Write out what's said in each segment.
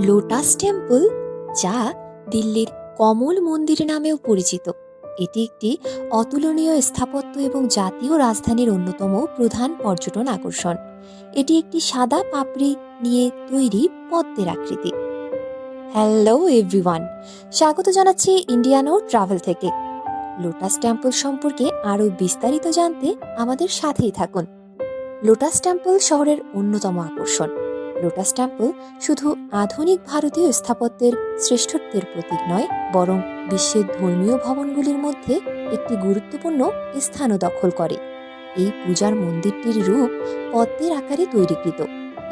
Lotus temple, যা দিল্লির কমল মন্দির নামেও পরিচিত। এটি একটি অতুলনীয় স্থাপত্য এবং জাতীয় রাজধানীর অন্যতম প্রধান পর্যটন আকর্ষণ। এটি একটি সাদা পাপড়ি নিয়ে তৈরি পদ্মের আকৃতি। হ্যালো এভরিওয়ান স্বাগত জানাচ্ছি ইন্ডিয়ানো ট্রাভেল থেকে। লোটাস টেম্পল সম্পর্কে আরও বিস্তারিত জানতে আমাদের সাথেই থাকুন। লোটাস টেম্পল শহরের অন্যতম আকর্ষণ। লোটাস টেম্পল শুধু আধুনিক ভারতীয় স্থাপত্যের শ্রেষ্ঠত্বের প্রতীক নয়, বরং বিশ্বের ধর্মীয় ভবনগুলির মধ্যে একটি গুরুত্বপূর্ণ স্থানও দখল করে। এই পূজার মন্দিরটির রূপ পদ্মের আকারে তৈরিকৃত।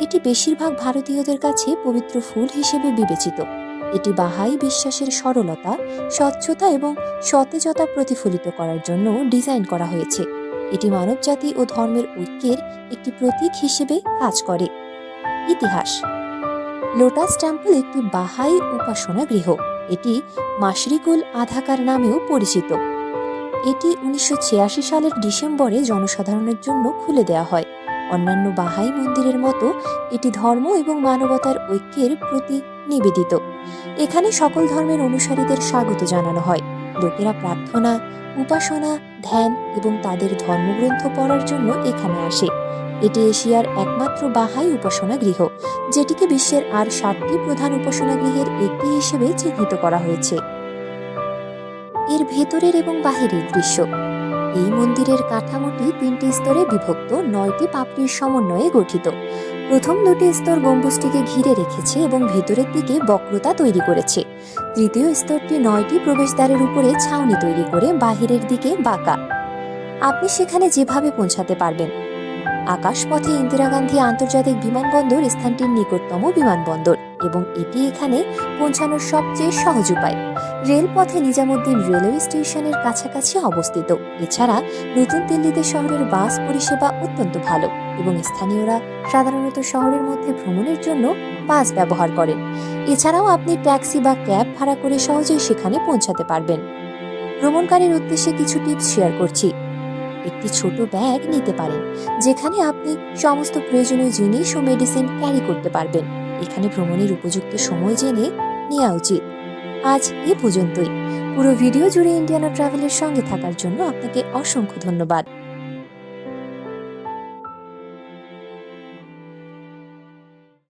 এটি বেশিরভাগ ভারতীয়দের কাছে পবিত্র ফুল হিসেবে বিবেচিত। এটি বাহাই বিশ্বাসের সরলতা, স্বচ্ছতা এবং সতেজতা প্রতিফলিত করার জন্য ডিজাইন করা হয়েছে। এটি মানবজাতি ও ধর্মের ঐক্যের একটি প্রতীক হিসেবে কাজ করে। ইতিহাস। লোটাস টেম্পল একটি বাহাই উপাসনা গৃহ। এটি মাশরিকুল আধাকার নামেও পরিচিত। এটি উনিশশো ছিয়াশি সালের ডিসেম্বরে জনসাধারণের জন্য খুলে দেওয়া হয়। অন্যান্য বাহাই মন্দিরের মতো এটি ধর্ম এবং মানবতার ঐক্যের প্রতি নিবেদিত। এখানে সকল ধর্মের অনুসারীদের স্বাগত জানানো হয়। লোকেরা প্রার্থনা, উপাসনা, ধ্যান এবং তাদের ধর্মগ্রন্থ পড়ার জন্য এখানে আসে। এটি এশিয়ার একমাত্র বাহাই উপাসনা গৃহ যেটিকে বিশ্বের আর ষাটটি প্রধান উপাসনা গৃহের একটি হিসেবে চিহ্নিত করা হয়েছে। এর ভেতরের এবং বাহিরের দৃশ্য। এই মন্দিরের কাঠামোটি তিনটি স্তরে বিভক্ত, নয়টি পাপড়ির সমন্বয়ে গঠিত। প্রথম দুটি স্তর গম্বুজটিকে ঘিরে রেখেছে এবং ভেতরের দিকে বক্রতা তৈরি করেছে। তৃতীয় স্তরটি নয়টি প্রবেশদ্বারের উপরে ছাউনি তৈরি করে বাহিরের দিকে বাঁকা। আপনি সেখানে যেভাবে পৌঁছাতে পারবেন আকাশপথে ইন্দিরা গান্ধী আন্তর্জাতিক বিমানবন্দর স্থানটির নিকটতম বিমানবন্দর এবং এটি এখানে পৌঁছানোর সবচেয়ে সহজ উপায়। রেলপথে নিজামুদ্দিন রেলওয়ে স্টেশনের কাছাকাছি অবস্থিত। এছাড়া নতুন দিল্লিতে শহরের বাস পরিষেবা অত্যন্ত ভালো এবং স্থানীয়রা সাধারণত শহরের মধ্যে ভ্রমণের জন্য বাস ব্যবহার করেন। এছাড়াও আপনি ট্যাক্সি বা ক্যাব ভাড়া করে সহজেই সেখানে পৌঁছাতে পারবেন। ভ্রমণকারীর উদ্দেশ্যে কিছু টিপস শেয়ার করছি। একটি ছোট ব্যাগ নিতে পারেন, যেখানে আপনি সমস্ত প্রয়োজনীয় জিনিস ও মেডিসিন ক্যারি করতে পারবেন। এখানে ভ্রমণের উপযুক্ত সময় জেনে নেওয়া উচিত। আজ এ পর্যন্তই। পুরো ভিডিও জুড়ে ইন্ডিয়ানা ট্রাভেলের সঙ্গে থাকার জন্য আপনাকে অসংখ্য ধন্যবাদ।